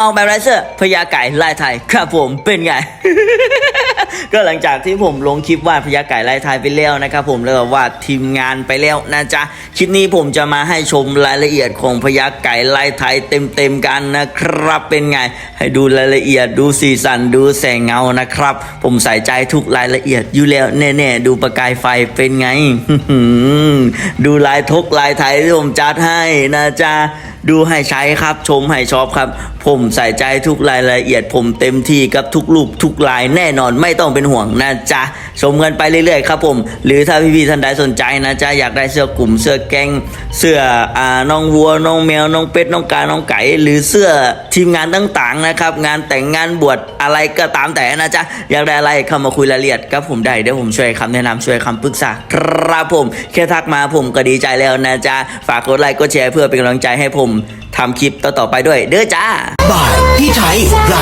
ออกแบบไรเซอร์พญาไก่ลายไทยครับผมเป็นไง ก็หลังจากที่ผมลงคลิปวาดพญาไก่ลายไทยไปแล้วนะครับผมแล้วก็วาดทีมงานไปแล้วนะจ๊ะคลิปนี้ผมจะมาให้ชมรายละเอียดของพญาไก่ลายไทยเต็มๆกันนะครับเป็นไง ให้ดูรายละเอียดดูสีสันดูแสงเงานะครับ ผมใส่ใจทุกรายละเอียดอยู่แล้วแน่ๆดูประกายไฟเป็นไงดูลายทกลายไทยที่ผมจัดให้นะจ๊ะ ดูให้ใช้ครับชมให้ชอบครับ ผมใส่ใจทุกรายละเอียด ผมเต็มที่กับทุกรูปทุกลายแน่นอนไม่ต้องเป็นห่วงนะจ๊ะชมกันไปเรื่อยๆครับผม หรือถ้าพี่ๆท่านใดสนใจนะจ๊ะอยากได้เสื้อกลุ่มเสื้อแกงเสื้ออ่าน้องวัวน้องแมวน้องเป็ดน้องกาน้องไก่ หรือเสื้อทีมงานต่างๆนะครับงานแต่งงานบวชอะไรก็ตามแต่นะจ๊ะอยากได้อะไรเข้ามาคุยรายละเอียดกับผมได้เดี๋ยวผมช่วยคำแนะนำช่วยคำปรึกษาครับผม แค่ทักมาผมก็ดีใจแล้วนะจ๊ะฝากกดไลค์กดแชร์เพื่อเป็นกำลังใจให้ผมมทำคลิปต่อๆไปด้วย เด้อจ้าบายพี่ไทยไร